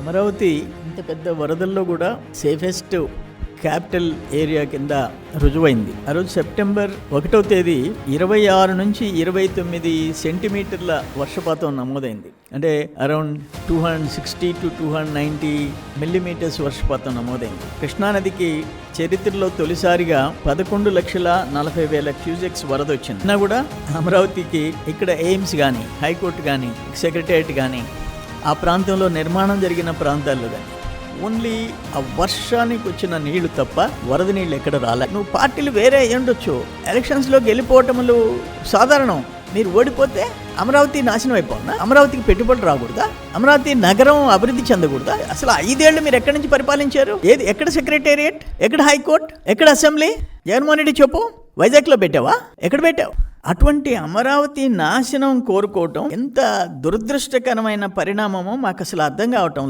అమరావతి ఇంత పెద్ద వరదల్లో కూడా సేఫెస్ట్ క్యాపిటల్ ఏరియా కింద రుజువైంది. ఆ రోజు సెప్టెంబర్ ఒకటో తేదీ ఇరవై ఆరు నుంచి ఇరవై తొమ్మిది సెంటీమీటర్ల వర్షపాతం నమోదైంది. అంటే around two hundred sixty to two hundred ninety millimeters వర్షపాతం నమోదైంది. కృష్ణానదికి చరిత్రలో తొలిసారిగా పదకొండు లక్షల నలభై వేల క్యూజెక్స్ వరద వచ్చింది. అయినా కూడా అమరావతికి ఇక్కడ ఎయిమ్స్ కానీ హైకోర్టు కానీ సెక్రటరియట్ కానీ ఆ ప్రాంతంలో నిర్మాణం జరిగిన ప్రాంతాల్లో కానీ ఓన్లీ ఆ వర్షానికి వచ్చిన నీళ్ళు తప్ప వరద నీళ్ళు ఎక్కడ రాలే. నువ్వు పార్టీలు వేరే ఉండొచ్చు. ఎలక్షన్స్లో గెలిపోవటములు సాధారణం. మీరు ఓడిపోతే అమరావతి నాశనం అయిపోతుందా అమరావతికి పెట్టుబడులు రాకూడదా? అమరావతి నగరం అభివృద్ధి చెందకూడదా? అసలు ఐదేళ్ళు మీరు ఎక్కడి నుంచి పరిపాలించారు? ఏది ఎక్కడ సెక్రటేరియట్? ఎక్కడ హైకోర్టు? ఎక్కడ అసెంబ్లీ? జగన్మోహన్ రెడ్డి చెప్పు. వైజాగ్లో పెట్టావా? ఎక్కడ పెట్టావు? అటువంటి అమరావతి నాశనం కోరుకోవటం ఎంత దురదృష్టకరమైన పరిణామమో మాకు అసలు అర్థం కావటం